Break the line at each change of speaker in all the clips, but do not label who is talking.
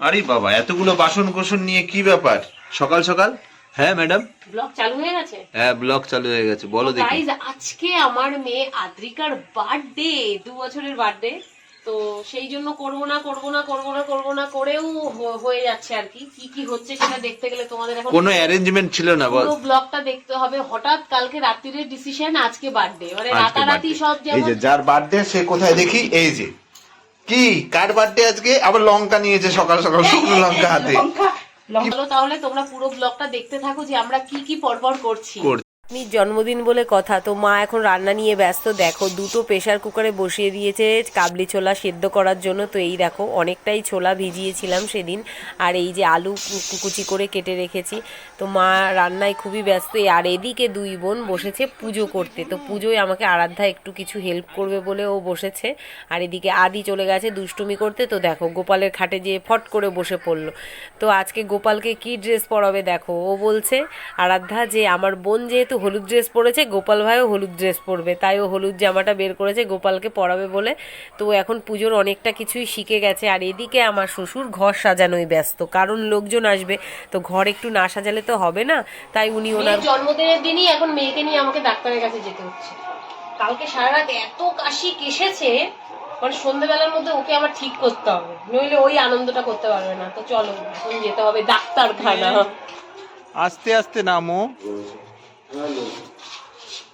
আরে বাবা এতগুলো বাসন কোসন নিয়ে কি ব্যাপার? সকাল সকাল? হ্যাঁ ম্যাডাম।
ব্লগ চালু হয়ে গেছে?
হ্যাঁ ব্লগ চালু হয়ে গেছে বলো দেখি।
গাইজ আজকে আমার মেয়ে আদ্রিকার বার্থডে দু বছরের বার্থডে তো সেই জন্য করব না করব না করব না করব না করেও হয়ে যাচ্ছে আর কি। কি কি হচ্ছে সেটা দেখতে গেলে তোমাদের এখন
কোনো অ্যারেঞ্জমেন্ট ছিল না বল
পুরো ব্লগটা দেখতে হবে। হঠাৎ কালকে রাত্রির ডিসিশন আজকে বার্থডে মানে রাতারাতি। সব
এই যে যার বার্থডে সে কোথায় দেখি? এই যে কি? কার বার্থডে আজকে? আবার লঙ্কা নিয়েছে সকাল সকাল শুকনো লঙ্কা হাতে।
লঙ্কা। তাহলে তোমরা পুরো ব্লগটা দেখতে থাকো যে আমরা কি কি পরপর করছি। আপনি জন্মদিন বলে কথা, তো মা এখন রান্না নিয়ে ব্যস্ত। দেখো, দুটো প্রেশার কুকারে বসিয়ে দিয়েছে কাবলি ছোলা সেদ্ধ করার জন্য। তো এই দেখো, অনেকটাই ছোলা ভিজিয়েছিলাম সেদিন। আর এই যে আলু কুচি করে কেটে রেখেছি। তো মা রান্নায় খুবই ব্যস্ত আর এদিকে দুই বোন বসেছে পুজো করতে। তো পুজোয় আমাকে আরাধ্যা একটু কিছু হেল্প করবে বলে ও বসেছে। আর এদিকে আদি চলে গেছে দুষ্টুমি করতে। তো দেখো, গোপালের খাটে যেয়ে ফট করে বসে পড়ল। তো আজকে গোপালকে কি ড্রেস পরাবে দেখো? ও বলছে, আরাধ্যা, যে আমার বোন যেহেতু হলুদ ড্রেস পরেছে গোপাল ভাইও হলুদ ড্রেস পরবে। তাই ও হলুদ জামাটা বের করেছে গোপালকে পরাবে বলে। তো এখন পুজোর অনেকটা কিছুই শিখে গেছে। আর এদিকে আমার শ্বশুর ঘর সাজানোই ব্যস্ত কারণ লোকজন আসবে। তো ঘর একটু না সাজালে তো হবে না তাই উনি ওনার জন্মদিনের দিনই এখন মেয়েকে নিয়ে আমাকে ডাক্তারের কাছে যেতে হচ্ছে। কালকে সারা রাত এত কাশি কেসেছে মানে সন্ধ্যেবেলার মধ্যে ওকে আমার ঠিক করতে হবে। নইলে ওই আনন্দটা করতে পারবে না। তো চলো এখন যেতে হবে ডাক্তারখানা।
আস্তে আস্তে নামো।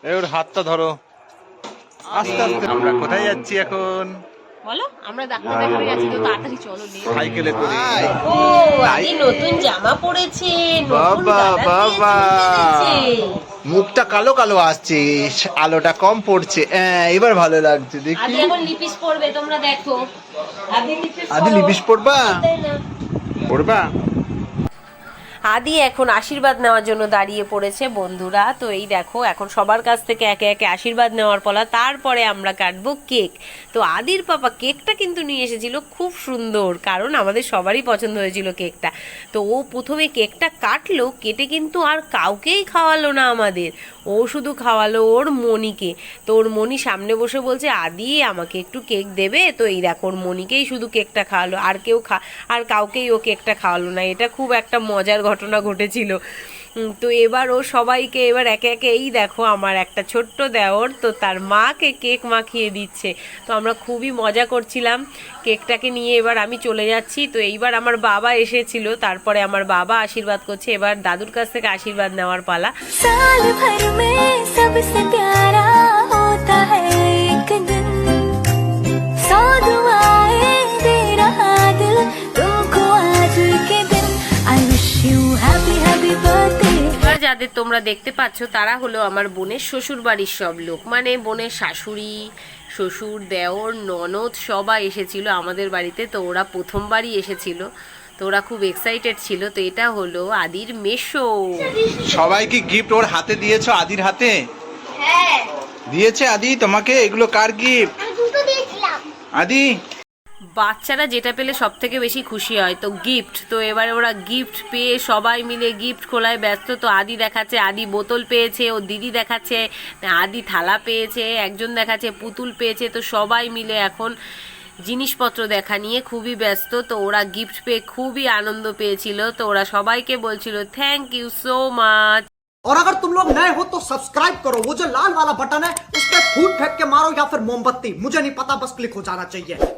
এই ওর হাতটা ধরো। আস্তে আস্তে। আমরা কোথায় যাচ্ছি এখন?
বলো আমরা ডাক্তার দেখাতে যাচ্ছি তো তাড়াতাড়ি চলো নে
সাইকেলে করে।
ও আদি নতুন জামা পরেছে নতুন
বাবা, বাবা। মুখটা কালো কালো আসছে আলোটা কম পড়ছে। হ্যাঁ, এবার ভালো লাগছে
আদি
দেখি
এখন লিপিস পরবে তোমরা দেখো। আদি লিপিস
আদি। লিপিস পড়বা
তাই
পড়বা
আদি এখন আশীর্বাদ নেওয়ার জন্য দাঁড়িয়ে পড়েছে বন্ধুরা। তো এই দেখো, এখন সবার কাছ থেকে একে একে আশীর্বাদ নেওয়ার পলা। তারপরে আমরা কাটব কেক। তো আদির পাপা কেকটা কিন্তু নিয়ে এসেছিল খুব সুন্দর, কারণ আমাদের সবারই পছন্দ হয়েছিল কেকটা। তো ও প্রথমে কেকটা কাটলো, কেটে কিন্তু আর কাউকেই খাওয়ালো না আমাদের। ও শুধু খাওয়ালো ওর মনিকে তো ওর মনি সামনে বসে বলছে, আদি, আমাকে একটু কেক দেবে? তো এই দেখো, ওর মনিকেই শুধু কেকটা খাওয়ালো। আর কেউ খা, আর কাউকেই ও কেকটা খাওয়ালো না। এটা খুব একটা মজার ঘটনা ঘটেছিল। তো এবার ও সবাইকে এবার একে একে, এই দেখো আমার একটা ছোট্ট দেওর, তো তার মাকে কেক মাখিয়ে দিচ্ছে। তো আমরা খুবই মজা করছিলাম কেকটাকে নিয়ে, এবার আমি চলে যাচ্ছি। তো এইবার আমার বাবা এসেছিল, তারপরে আমার বাবা আশীর্বাদ করছে, এবার দাদুর কাছ থেকে আশীর্বাদ নেওয়ার পালা। প্যারা যাদের তোমরা দেখতে পাচ্ছ তারা হলো আমার বোনের শ্বশুর বাড়ির সব লোক। মানে বোনের শাশুড়ি শ্বশুর দেওর ননদ সবাই এসেছিল আমাদের বাড়িতে। তো ওরা প্রথমবারই এসেছিল। তো ওরা খুব এক্সাইটেড ছিল। তো এটা হলো আদির মেশো
সবাইকে গিফট ওর হাতে দিয়েছ আদির হাতে?
হ্যাঁ।
দিয়েছে আদি? তোমাকে? এগুলো কার গিফট আদি?
বাচ্চারা যেটা পেলে সব থেকে বেশি খুশি হয় তো গিফট তো এবারে ওরা গিফট পেয়ে সবাই মিলে গিফট খোলায় ব্যস্ত তো আদি দেখাচ্ছে আদি বোতল পেয়েছে ও দিদি দেখাচ্ছে আদি থালা পেয়েছে একজন দেখাচ্ছে পুতুল পেয়েছে তো সবাই মিলে এখন জিনিসপত্র দেখা নিয়ে খুবই ব্যস্ত তো ওরা গিফট পেয়ে খুবই আনন্দ পেয়েছিল তো ওরা সবাইকে বলছিল থ্যাংক ইউ সো মাচ
और अगर तुम लोग नए हो तो सब्सक्राइब करो वो जो लाल वाला बटन है उस पर फूट फेंक के मारो या फिर मोमबत्ती मुझे नहीं पता बस क्लिक हो जाना चाहिए